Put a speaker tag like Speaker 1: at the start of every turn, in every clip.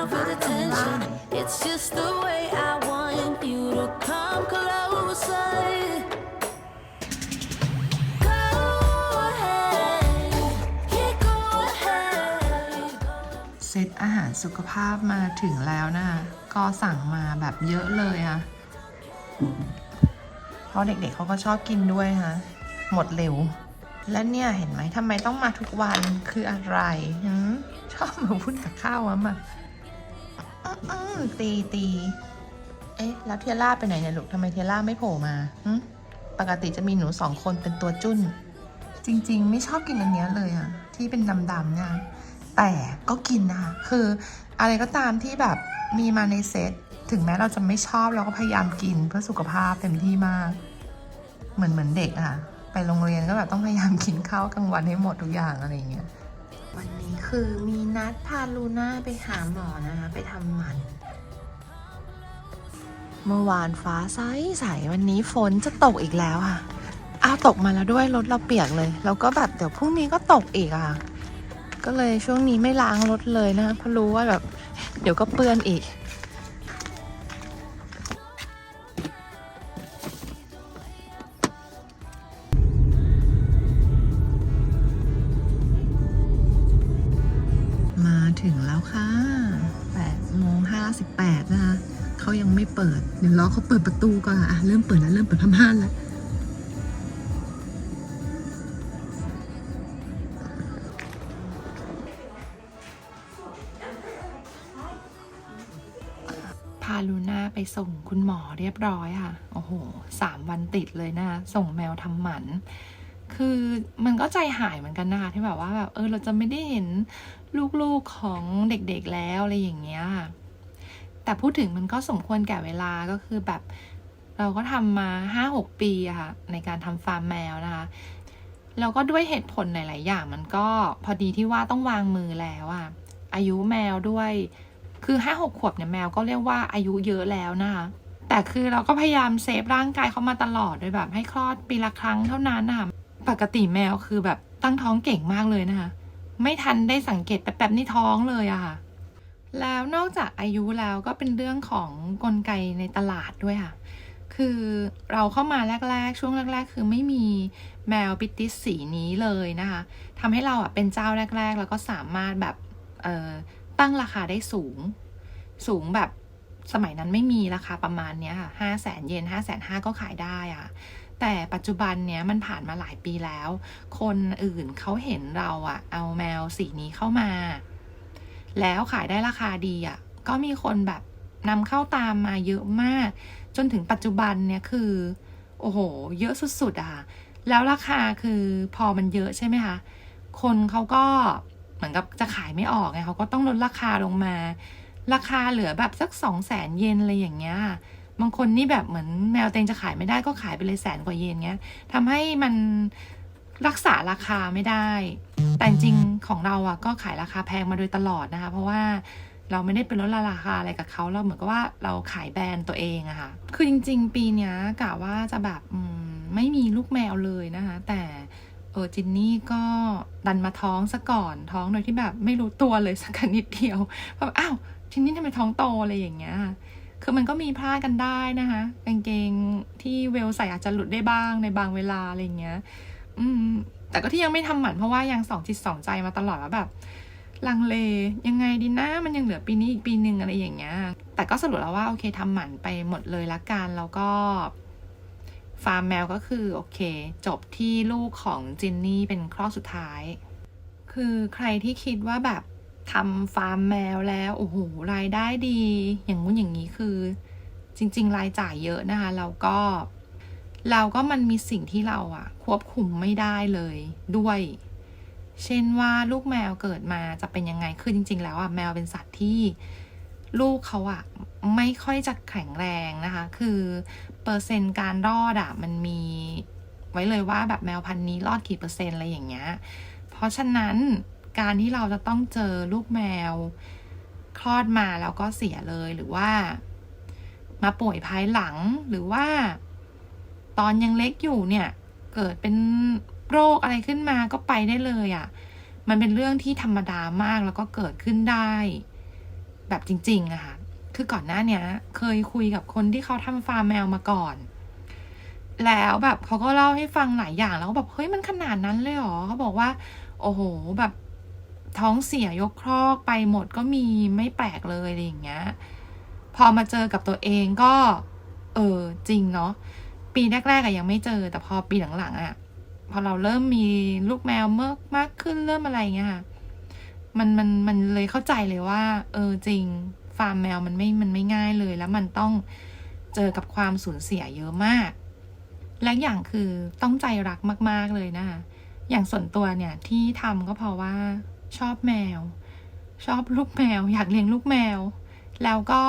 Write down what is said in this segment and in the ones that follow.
Speaker 1: don't feel the tension. It's just the way I want you to come closer. Go ahead, yeah, go ahead.
Speaker 2: เซตอาหารสุขภาพมาถึงแล้วนะคะก็สั่งมาแบบเยอะเลยค่ะเพราะเด็กๆเขาก็ชอบกินด้วยค่ะหมดเร็ว และเนี่ยเห็นไหมทำไมต้องมาทุกวันคืออะไรหืมชอบมาพูดกับข้าวอะมา อื้อตีตีเอ๊ะ แล้วเทียร่าไปไหนเนี่ยลูกทำไมเทียร่าไม่โผล่มาหึปกติจะมีหนูสองคนเป็นตัวจุ้น จริง ๆ ไม่ชอบกินอันเนี้ยเลยอะที่เป็นดำๆเนี่ยแต่ก็กินนะคะ คืออะไรก็ตามที่แบบมีมาในเซต ถึงแม้เราจะไม่ชอบเราก็พยายามกินเพื่อสุขภาพเต็มที่มาก เหมือนเหมือนเด็กอะไปโรงเรียนก็แบบต้องพยายามกินข้าวกลางวันให้หมดทุกอย่างอะไรเงี้ย คือมีนัดพาลูน่าไปหาหมอนะคะ ไปทำหมัน เมื่อวานฟ้าใสใสวันนี้ฝนจะตกอีกแล้วค่ะ อ้าวตกมาแล้วด้วยรถเราเปียกเลย แล้วก็แบบเดี๋ยวพรุ่งนี้ก็ตกอีกอะ ก็เลยช่วงนี้ไม่ล้างรถเลยนะคะเพราะรู้ว่าแบบ เดี๋ยวก็เปื้อนอีก แล้วค่ะ8โมง58นะคะเขายังไม่เปิด เดี๋ยวรอเขาเปิดประตูก่อนอะ เริ่มเปิดแล้ว เริ่มเปิดผ้าม่านแล้วพาลูน่าไปส่งคุณหมอเรียบร้อยค่ะ โอ้โหสามวันติดเลยนะคะ ส่งแมวทำหมัน คือมันก็ใจหายเหมือนกันนะคะที่แบบว่าแบบเออเราจะไม่ได้เห็นลูกๆของเด็กๆแล้วอะไรอย่างเงี้ยแต่พูดถึงมันก็สมควรแก่เวลาก็คือแบบเราก็ทำมาห้าหกปีอะค่ะในการทำฟาร์มแมวนะคะแล้วก็ด้วยเหตุผลหลาย ๆ อย่างมันก็พอดีที่ว่าต้องวางมือแล้วอะอายุแมวด้วย คือห้าหกขวบเนี่ยแมวก็เรียกว่าอายุเยอะแล้วนะคะแต่คือเราก็พยายามเซฟร่างกายเขามาตลอดโดยแบบให้คลอดปีละครั้งเท่านั้นนะคะ ปกติแมวคือแบบตั้งท้องเก่งมากเลยนะคะ ไม่ทันได้สังเกตแป๊บๆนี่ท้องเลยอะค่ะ แล้วนอกจากอายุแล้วก็เป็นเรื่องของกลไกในตลาดด้วยค่ะ คือเราเข้ามาแรก ๆ ช่วงแรก ๆ คือไม่มีแมวปิติสสีนี้เลยนะคะทำให้เราอะเป็นเจ้าแรก ๆ แล้วก็สามารถแบบเอ่อตั้งราคาได้สูง สูงแบบสมัยนั้นไม่มีราคาประมาณเนี้ยค่ะห้าแสนเยนห้าแสนห้าก็ขายได้อะ แต่ปัจจุบันเนี้ยมันผ่านมาหลายปีแล้ว คนอื่นเขาเห็นเราอะเอาแมวสีนี้เข้ามา แล้วขายได้ราคาดีอะก็มีคนแบบนำเข้าตามมาเยอะมาก จนถึงปัจจุบันเนี่ยคือ โอ้โห เยอะสุดๆอะค่ะแล้วราคาคือพอมันเยอะใช่ไหมคะ คนเขาก็เหมือนกับจะขายไม่ออกไงเขาก็ต้องลดราคาลงมา ราคาเหลือแบบสักสองแสนเยนอะไรอย่างเงี้ย บางคนนี่แบบเหมือนแมวเตงจะขายไม่ได้ก็ขายไปเลยแสนกว่าเยนเงี้ยทำให้มันรักษาราคาไม่ได้ แต่จริงของเราอะก็ขายราคาแพงมาโดยตลอดนะคะ เพราะว่าเราไม่ได้เป็นลดราคาอะไรกับเขาเราเหมือนกับว่าเราขายแบรนด์ตัวเองอะค่ะ คือจริง ๆ ปีนี้กะว่าจะแบบมไม่มีลูกแมวเลยนะคะ แต่เออจินนี่ก็ดันมาท้องซะก่อนท้องโดยที่แบบไม่รู้ตัวเลยสักนิดเดียวแบบอ้าวจินนี่ทำไมท้องโตอะไรอย่างเงี้ย คือมันก็มีพลาดกันได้นะคะกางเกงที่เวลใส่อาจจะหลุดได้บ้างในบางเวลาอะไรเงี้ย อืม แต่ก็ที่ยังไม่ทำหมันเพราะว่ายังสองจิตสองใจมาตลอดว่าแบบ ลังเลยังไงดีนะมันยังเหลือปีนี้อีกปีหนึ่งอะไรอย่างเงี้ย แต่ก็สรุปแล้วว่าโอเคทำหมันไปหมดเลยละกันแล้วก็ฟาร์มแมวก็คือโอเค จบที่ลูกของจินนี่เป็นคลอดสุดท้าย คือใครที่คิดว่าแบบ ทำฟาร์มแมวแล้วโอ้โหรายได้ดี อย่างงู้นอย่างนี้คือจริง ๆ รายจ่ายเยอะนะคะแล้วก็ เราก็มันมีสิ่งที่เราอะควบคุมไม่ได้เลยด้วย เช่นว่าลูกแมวเกิดมาจะเป็นยังไงคือจริง ๆ แล้วอะแมวเป็นสัตว์ที่ลูกเขาอะไม่ค่อยจะแข็งแรงนะคะ คือเปอร์เซ็นต์การรอดอะมันมีไว้เลยว่าแบบแมวพันธุ์นี้รอดกี่เปอร์เซ็นต์อะไรอย่างเงี้ย เพราะฉะนั้น การที่เราจะต้องเจอลูกแมว คลอดมาแล้วก็เสียเลยหรือว่า มาป่วยภายหลังหรือว่า ตอนยังเล็กอยู่เนี่ย เกิดเป็นโรคอะไรขึ้นมาก็ไปได้เลยอะ่ะ มันเป็นเรื่องที่ธรรมดามากแล้วก็เกิดขึ้นได้ แบบจริงๆอะค่ะคือก่อนหน้าเนี้ย เคยคุยกับคนที่เขาทำฟาร์มแมวมาก่อน แล้วแบบเขาก็เล่าให้ฟังหลายอย่างแล้วก็แบบเฮ้ยมันขนาดนั้นเลยเหรอเขาบอกว่า โอ้โหแบบ ท้องเสียยกครอกไปหมดก็มีไม่แปลกเลยอะไรอย่างเงี้ย พอมาเจอกับตัวเองก็ เออจริงเนาะปีแรกๆอะยังไม่เจอ แต่พอปีหลังๆอะพอเราเริ่มมีลูกแมวมกมากขึ้นเริ่มอะไรอย่างเงี้ยค่ะมันมันมันเลยเข้าใจเลยว่า เออจริง ฟาร์มแมวมันไม่มันไม่ง่ายเลย แล้วมันต้องเจอกับความสูญเสียเยอะมาก และอย่างคือต้องใจรักมาก ๆเลยนะคะอย่างส่วนตัวเนี่ยที่ทำก็เพราะว่า ชอบแมว ชอบลูกแมว อยากเลี้ยงลูกแมว แล้วก็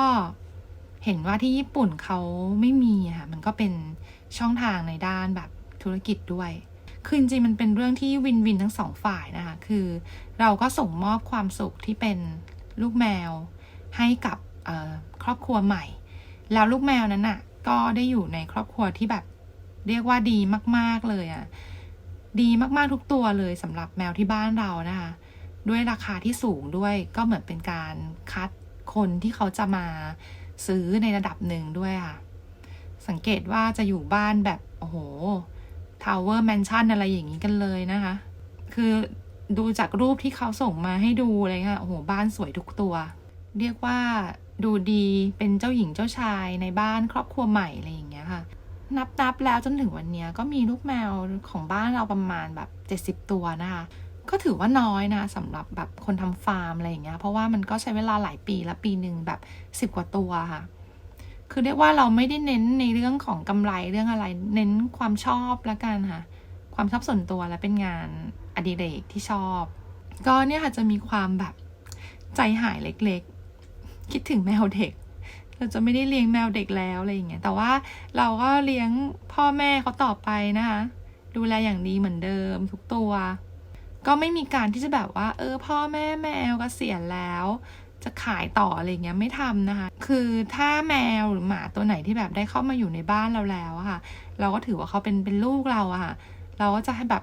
Speaker 2: เห็นว่าที่ญี่ปุ่นเขาไม่มีอะค่ะ มันก็เป็นช่องทางในด้านแบบธุรกิจด้วย คือจริงมันเป็นเรื่องที่วินวินทั้งสองฝ่ายนะคะ คือเราก็ส่งมอบความสุขที่เป็นลูกแมวให้กับครอบครัวใหม่ แล้วลูกแมวนั้นน่ะ ก็ได้อยู่ในครอบครัวที่แบบเรียกว่าดีมาก ๆเลยอะ่ะ ดีมากๆทุกตัวเลยสำหรับแมวที่บ้านเรานะคะ ด้วยราคาที่สูงด้วยก็เหมือนเป็นการคัดคนที่เขาจะมาซื้อในระดับหนึ่งด้วยค่ะ สังเกตว่าจะอยู่บ้านแบบ โอ้โหทาวเวอร์แมนชั่นอะไรอย่างนี้กันเลยนะคะ คือดูจากรูปที่เขาส่งมาให้ดูอะไรเงี้ยโอ้โห บ้านสวยทุกตัว เรียกว่าดูดีเป็นเจ้าหญิงเจ้าชายในบ้านครอบครัวใหม่อะไรอย่างเงี้ยค่ะ นับนับแล้วจนถึงวันนี้ก็มีลูกแมวของบ้านเราประมาณแบบ 70 ตัวนะคะ ก็ถือว่าน้อยนะสำหรับแบบคนทำฟาร์มอะไรอย่างเงี้ย เพราะว่ามันก็ใช้เวลาหลายปีละปีหนึ่งแบบสิบกว่าตัวค่ะ คือเรียกว่าเราไม่ได้เน้นในเรื่องของกำไรเรื่องอะไร เน้นความชอบละกันค่ะ ความชอบส่วนตัวและเป็นงานอดิเรกที่ชอบ ก็เนี่ยค่ะจะมีความแบบใจหายเล็กๆ คิดถึงแมวเด็ก เราจะไม่ได้เลี้ยงแมวเด็กแล้วอะไรอย่างเงี้ย แต่ว่าเราก็เลี้ยงพ่อแม่เขาต่อไปนะคะ ดูแลอย่างดีเหมือนเดิมทุกตัว ก็ไม่มีการที่จะแบบว่า เออ พ่อแม่แมวก็เกษียแล้ว จะขายต่ออะไรเงี้ยไม่ทำนะคะ คือถ้าแมวหรือหมาตัวไหนที่แบบได้เข้ามาอยู่ในบ้านเราแล้วอะค่ะ เราก็ถือว่าเขาเป็นเป็นลูกเราอะค่ะ เราก็จะให้แบบ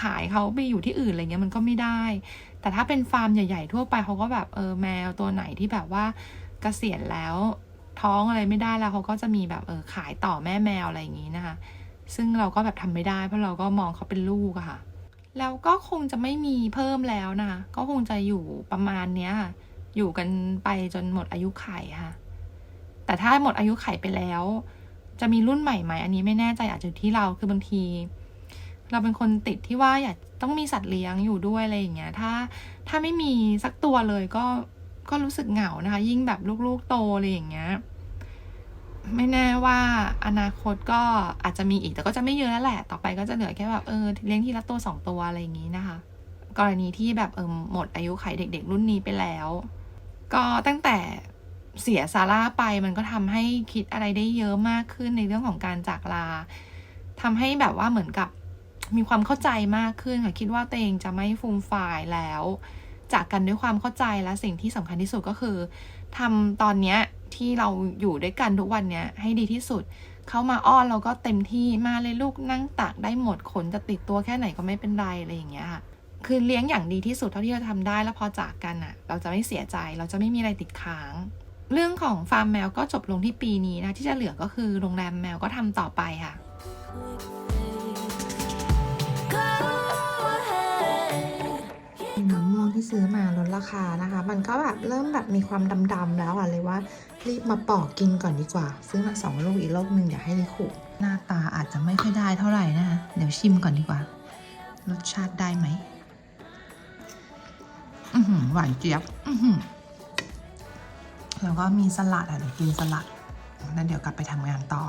Speaker 2: ขายเขาไปอยู่ที่อื่นอะไรเงี้ยมันก็ไม่ได้ แต่ถ้าเป็นฟาร์มใหญ่ ๆ ทั่วไปเขาก็แบบเออแมวตัวไหนที่แบบว่าเกษียณแล้วท้องอะไรไม่ได้แล้วเขาก็จะมีแบบเออขายต่อแม่แมวอะไรอย่างนี้นะคะ ซึ่งเราก็แบบทำไม่ได้เพราะเราก็มองเขาเป็นลูกอะค่ะ แล้วก็คงจะไม่มีเพิ่มแล้วนะคะก็คงจะอยู่ประมาณเนี้ยค่ะ อยู่กันไปจนหมดอายุไขค่ะ แต่ถ้าหมดอายุไขไปแล้ว จะมีรุ่นใหม่ไหมอันนี้ไม่แน่ใจอาจจะที่เราคือบางที เราเป็นคนติดที่ว่าอยากต้องมีสัตว์เลี้ยงอยู่ด้วยอะไรอย่างเงี้ย ถ้าถ้าไม่มีสักตัวเลยก็ก็รู้สึกเหงานะคะ ยิ่งแบบลูกๆโตอะไรอย่างเงี้ย ไม่แน่ว่าอนาคตก็อาจจะมีอีกแต่ก็จะไม่เยอะแล้วแหละ ต่อไปก็จะเหลือแค่แบบเออเลี้ยงทีละตัวสองตัวอะไรอย่างงี้นะคะ กรณีที่แบบเออหมดอายุไขเด็ก ๆ รุ่นนี้ไปแล้ว ก็ตั้งแต่เสียซาร่าไปมันก็ทำให้คิดอะไรได้เยอะมากขึ้นในเรื่องของการจากลาทำให้แบบว่าเหมือนกับมีความเข้าใจมากขึ้นค่ะคิดว่าตัวเองจะไม่ฟูมฟายแล้ว จากกันด้วยความเข้าใจและสิ่งที่สำคัญที่สุดก็คือทำตอนเนี้ย ที่เราอยู่ด้วยกันทุกวันเนี้ยให้ดีที่สุด เขามาอ้อนเราก็เต็มที่มาเลยลูกนั่งตักได้หมดขนจะติดตัวแค่ไหนก็ไม่เป็นไรอะไรอย่างเงี้ยค่ะคือเลี้ยงอย่างดีที่สุดเท่าที่เราทำได้แล้วพอจากกันอะ เราจะไม่เสียใจเราจะไม่มีอะไรติดค้าง เรื่องของฟาร์มแมวก็จบลงที่ปีนี้นะที่จะเหลือก็คือโรงแรมแมวก็ทำต่อไปค่ะ
Speaker 3: ที่ซื้อมาลดราคานะคะ มันก็แบบเริ่มแบบมีความดำๆแล้วอะเลยว่ารีบมาปอกกินก่อนดีกว่า ซื้อมาสองลูกอีกลูกหนึ่งเดี๋ยวให้ลิขุหน้าตาอาจจะไม่ค่อยได้เท่าไหร่นะคะเดี๋ยวชิมก่อนดีกว่า รสชาติได้ไหมอือหือหวานเจี๊ยบอือหือแล้วก็มีสลัดอะเดี๋ยวกินสลัดแล้วเดี๋ยวกลับไปทำงานต่อ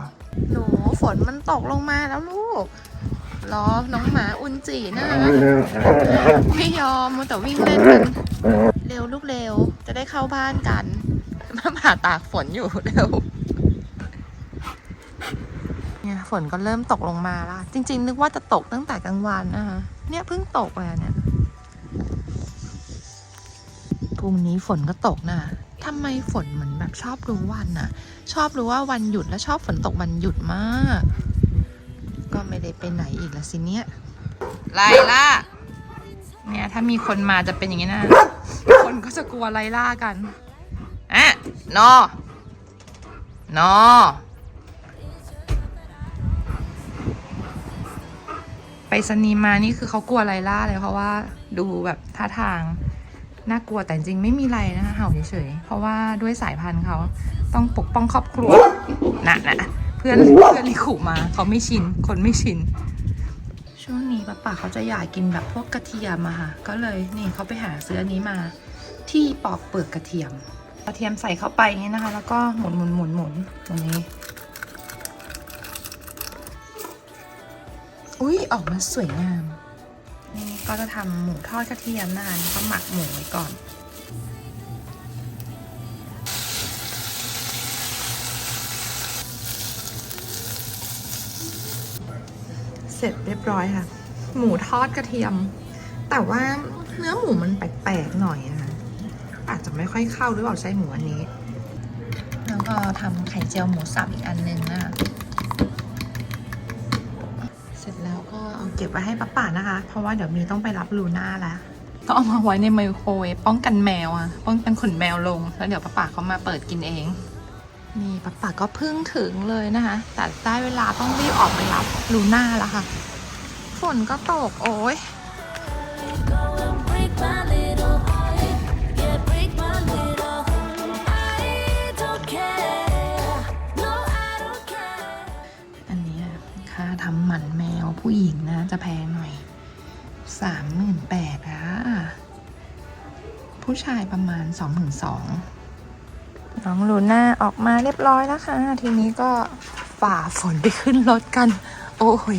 Speaker 2: หนูฝนมันตกลงมาแล้วลูก รอน้องหมาอุนจีนะไม่ยอมมัวแต่วิ่งเล่นกันเร็วลูกเร็ว จะได้เข้าบ้านกันมาผ่าตากฝนอยู่เร็วเนี่ยฝนก็เริ่มตกลงมาละจริง ๆ นึกว่าจะตกตั้งแต่กลางวันนะคะเนี่ยเพิ่งตกเลยอะเนี่ยพรุ่งนี้ฝนก็ตกนะทำไมฝนเหมือนแบบชอบรู้วันน่ะ ชอบรู้ว่าวันหยุดแล้วชอบฝนตกวันหยุดมาก ก็ไม่ได้ไปไหนอีกละสิเนี่ยไลล่าเนี่ยถ้ามีคนมาจะเป็นอย่างนี้นะ คนก็จะกลัวไลล่ากันอะนอนอไปสนีมานี่คือเขากลัวไลล่าเลยเพราะว่าดูแบบท่าทางน่ากลัวแต่จริงไม่มีไรนะคะเห่าเฉยๆเพราะว่าด้วยสายพันธุ์เขาต้องปกป้องครอบครัวนะนะ พื่อนเพื่อนลิขู่มาเขาไม่ชิน คนไม่ชิน ช่วงนี้ป้าป่าเขาจะอยากกินแบบพวกกระเทียมอะค่ะ ก็เลยนี่เขาไปหาซื้ออันนี้มา ที่ปอกเปลือกกระเทียม กระเทียมใส่เข้าไปอย่างนี้นะคะ แล้วก็หมุนหมุนหมุนหมุนตรงนี้ อุ้ยออกมาสวยงาม นี่ก็จะทำหมูทอดกระเทียมนะคะนี่ก็หมักหมูไว้ก่อน เสร็จเรียบร้อยค่ะ หมูทอดกระเทียม แต่ว่าเนื้อหมูมันแปลกๆหน่อยนะคะอาจจะไม่ค่อยเข้าหรือเปล่าใช้หมูอันนี้ แล้วก็ทำไข่เจียวหมูสับอีกอันนึงนะคะเสร็จแล้วก็เอาเก็บไว้ให้ป้าป่านะคะ เพราะว่าเดี๋ยวมีต้องไปรับลูน่าแล้วก็เอามาไว้ในไมโครเวฟป้องกันแมวอะป้องกันขนแมวลง แล้วเดี๋ยวป้าป่าเขามาเปิดกินเอง นี่ป้าป่าก็เพิ่งถึงเลยนะคะ แต่ได้เวลาต้องรีบออกไปรับลูน่าแล้วค่ะ ฝนก็ตกโอ้ยอันนี้ค่าทำหมันแมวผู้หญิงนะจะแพงหน่อยสามหมื่นแปดอะผู้ชายประมาณสองหมื่นสอง น้องลูน่าออกมาเรียบร้อยแล้วค่ะ ทีนี้ก็ฝ่าฝนไปขึ้นรถกัน โอ้ย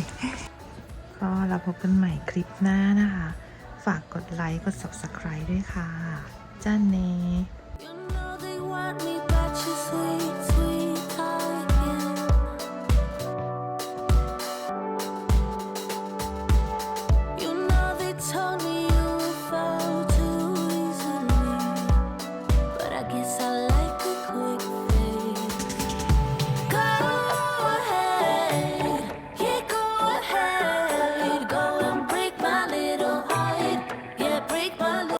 Speaker 2: ก็เราพบกันใหม่คลิปหน้านะคะ ฝากกดไลค์ กด subscribe ด้วยค่ะจ้าเน